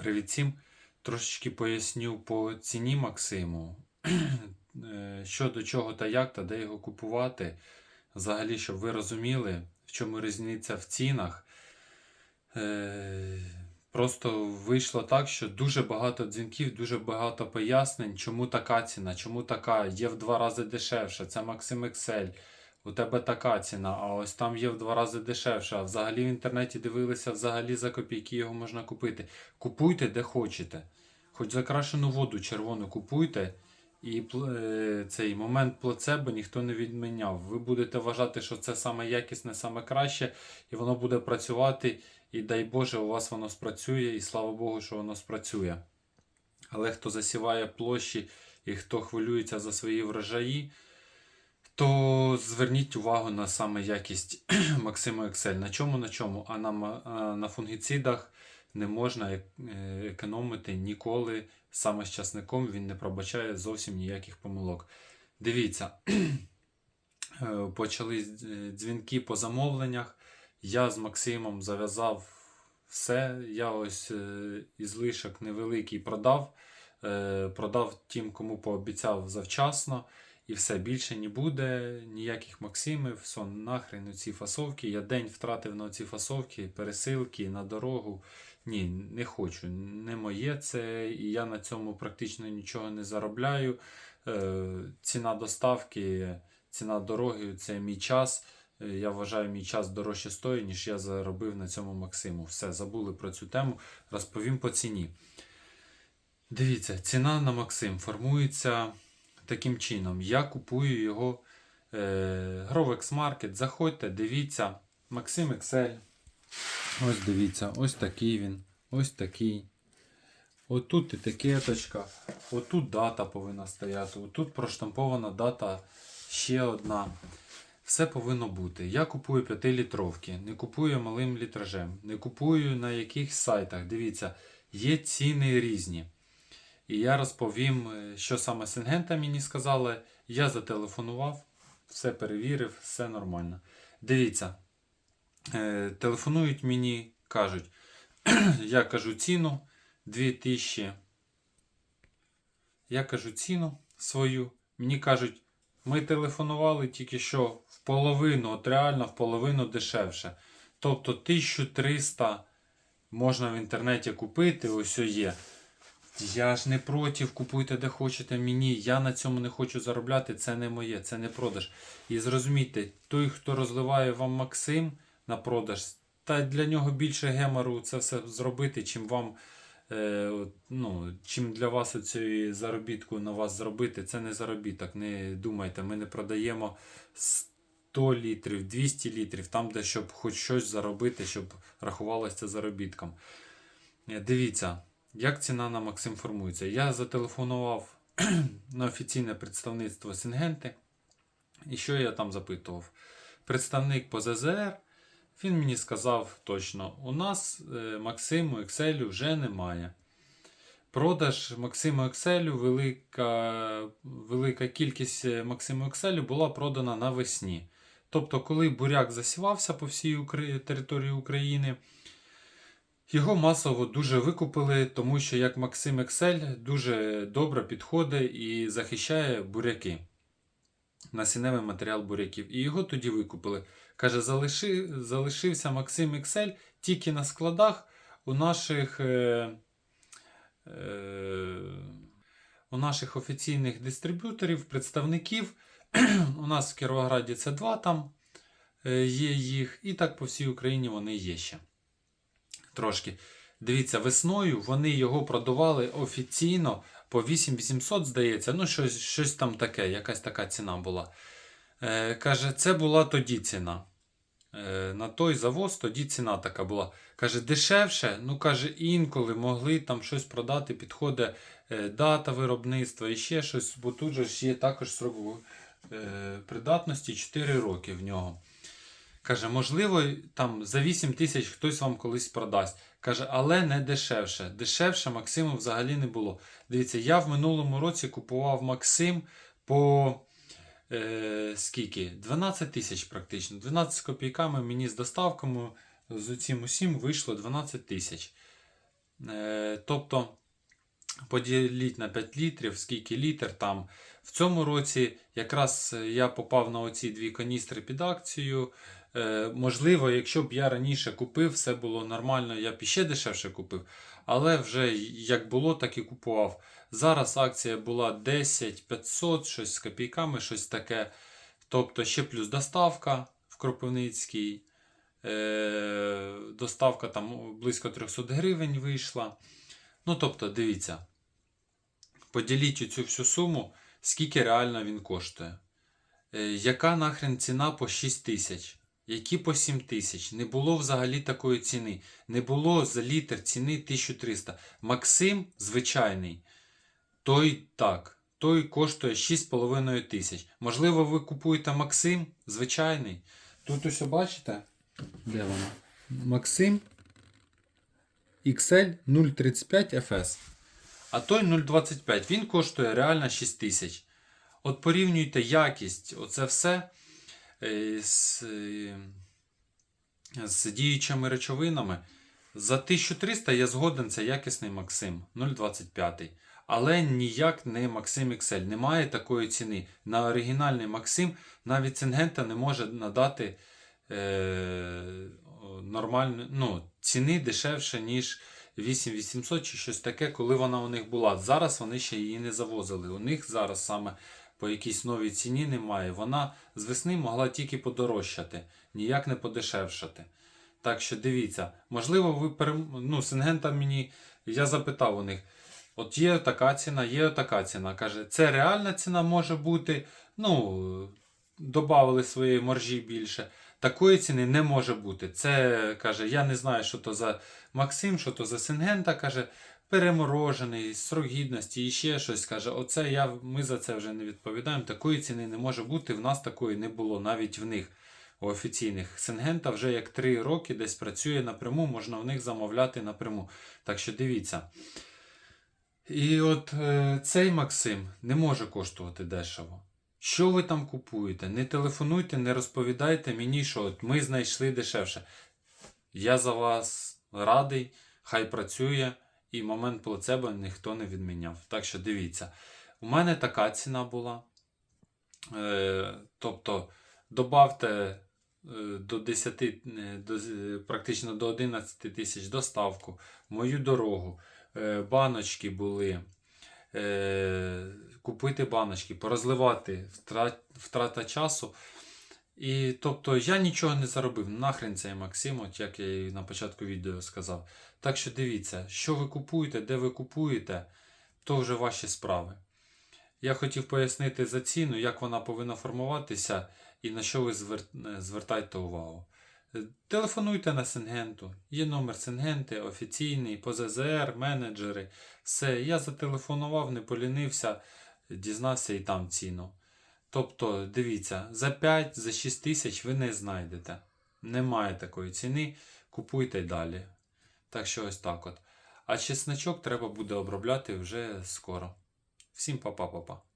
Привіт всім. Трошечки поясню по ціні Максиму. Е, Що до чого та як, та де його купувати. Взагалі, щоб ви розуміли, в чому різниця в цінах. Е, Просто вийшло так, що дуже багато дзвінків, дуже багато пояснень, чому така ціна, чому така, є в два рази дешевше, це Максим Excel. У тебе така ціна, а ось там є в два рази дешевше. А взагалі в інтернеті дивилися, взагалі за копійки його можна купити. Купуйте де хочете. Хоч закрашену воду червону купуйте, і е, цей момент плацебо ніхто не відміняв. Ви будете вважати, що це саме якісне, саме краще, і воно буде працювати. І дай Боже, у вас воно спрацює, і слава Богу, що воно спрацює. Але хто засіває площі і хто хвилюється за свої врожаї, то зверніть увагу на саме якість Максиму Excel. На чому, на чому? А на, на фунгіцидах не можна е- е, економити ніколи. Саме з часником він не пробачає зовсім ніяких помилок. Дивіться, е, почали дзвінки по замовленнях. Я з Максимом зав'язав все. Я ось е, із лишок невеликий продав. Е, Продав тим, кому пообіцяв завчасно. І все більше не буде ніяких Максимів, сон нахрен у ці фасовки. Я день втратив на ці фасовки, пересилки на дорогу. Ні, не хочу. Не моє це, і я на цьому практично нічого не заробляю. Е, ціна доставки, ціна дороги це мій час. Е, Я вважаю, мій час дорожче стоїть, ніж я заробив на цьому Максиму. Все, забули про цю тему. Розповім по ціні. Дивіться, ціна на Максим формується таким чином. Я купую його е, Grovex Market. Заходьте, дивіться. Максим Excel. Ось дивіться, ось такий він. Ось такий. Отут етикеточка, отут дата повинна стояти, отут проштампована дата ще одна. Все повинно бути. Я купую 5-літровки, не купую малим літражем, не купую на якихось сайтах. Дивіться, є ціни різні. І я розповім, е, що саме Сингента мені сказали. Я зателефонував, все перевірив, все нормально. Дивіться, е, телефонують мені, кажуть, я кажу ціну 2000. Я кажу ціну свою. Мені кажуть, ми телефонували тільки що в половину, от реально в половину дешевше. Тобто 1300 можна в інтернеті купити, ось є. Я ж не проти, купуйте де хочете мені. Я на цьому не хочу заробляти, це не моє, це не продаж. І зрозумійте, той, хто розливає вам Максим на продаж, та для нього більше гемору це все зробити, чим вам. Е, ну, чим для вас оцієї заробітку на вас зробити, це не заробіток. Не думайте, ми не продаємо 100 літрів, 200 літрів, там, де щоб хоч щось заробити, щоб рахувалося заробітком. Е, Дивіться, як ціна на Максим формується. Я зателефонував на офіційне представництво Сингенти. І що я там запитував? Представник по ЗЗР. Він мені сказав точно: у нас е, Максиму Excel вже немає. Продаж Максиму Excel, велика, велика кількість е, Максиму Excel була продана навесні. Тобто, коли буряк засівався по всій території України, його масово дуже викупили, тому що як Максим Excel дуже добре підходить і захищає буряки. Насінневий матеріал буряків. І його тоді викупили. Каже, залиши, залишився Максим Excel тільки на складах у наших, е, е, у наших офіційних дистриб'юторів, представників. у нас в Кіровограді це два там е, є їх, і так по всій Україні вони є ще. Трошки. Дивіться, весною вони його продавали офіційно по 8800, здається. Ну, щось, щось там таке, якась така ціна була. Е, каже, це була тоді ціна. Е, на той завоз тоді ціна така була. Каже, дешевше, ну каже, інколи могли там щось продати, підходить е, дата виробництва і ще щось, бо тут же ж є також срок е, придатності 4 роки в нього. Каже, можливо, там за 8 тисяч хтось вам колись продасть. Каже, але не дешевше. Дешевше Максиму взагалі не було. Дивіться, я в минулому році купував Максим по е, скільки? 12 тисяч практично. 12 з копійками мені з доставками з цим усім вийшло 12 тисяч. Е, тобто поділіть на 5 літрів, скільки літр там. В цьому році якраз я попав на оці дві каністри під акцію. Е, можливо, якщо б я раніше купив, все було нормально, я б іще дешевше купив. Але вже як було, так і купував. Зараз акція була 10 500, щось з копійками, щось таке. Тобто ще плюс доставка в Кропивницький. Е, доставка там близько 300 гривень вийшла. Ну, тобто, дивіться, поділіть цю всю суму, скільки реально він коштує. Е, яка нахрен ціна по 6 тисяч? Які по 7 тисяч? Не було взагалі такої ціни. Не було за літр ціни 1300. Максим звичайний. Той так. Той коштує 6,5 тисяч. Можливо, ви купуєте Максим звичайний. Тут ось бачите? Де вона? Максим XL 035 FS. А той 0,25. Він коштує реально 6 тисяч. От порівнюйте якість, оце все з, е, з діючими речовинами. За 1300 я згоден, це якісний Максим 0,25. Але ніяк не Максим XL. Немає такої ціни. На оригінальний Максим навіть Сингента не може надати е, нормальну, ну, ціни дешевше, ніж 8800 чи щось таке, коли вона у них була. Зараз вони ще її не завозили. У них зараз саме по якійсь новій ціні немає. Вона з весни могла тільки подорожчати, ніяк не подешевшати. Так що дивіться, можливо, ви перем... ну, Сингента мені, я запитав у них. От є така ціна, є така ціна. Каже, це реальна ціна може бути. Ну, додали своєї маржі більше. Такої ціни не може бути. Це каже, я не знаю, що то за Максим, що то за Сингента. каже, переморожений, срок гідності і ще щось. Каже, оце я, ми за це вже не відповідаємо. Такої ціни не може бути. В нас такої не було, навіть в них у офіційних. Сингента вже як 3 роки десь працює напряму, можна в них замовляти напряму. Так що дивіться. І от е, цей Максим не може коштувати дешево. Що ви там купуєте? Не телефонуйте, не розповідайте мені, що от ми знайшли дешевше. Я за вас радий, хай працює, і момент плацебо ніхто не відміняв. Так що дивіться, у мене така ціна була. Е, тобто, добавте е, до 10, е, до, практично до 11 тисяч доставку, мою дорогу, е, баночки були. Е, купити баночки, порозливати втрат, втрата часу. І тобто я нічого не заробив. Нахрен цей Максим, от як я і на початку відео сказав. Так що дивіться, що ви купуєте, де ви купуєте, то вже ваші справи. Я хотів пояснити за ціну, як вона повинна формуватися і на що ви е, звертайте увагу. Телефонуйте на Сингенту. Є номер Сингенти, офіційний, по ЗЗР, менеджери. Все, я зателефонував, не полінився, дізнався і там ціну. Тобто, дивіться, за 5, за 6 тисяч ви не знайдете. Немає такої ціни, купуйте й далі. Так що ось так от. А чесночок треба буде обробляти вже скоро. Всім па-па-па-па.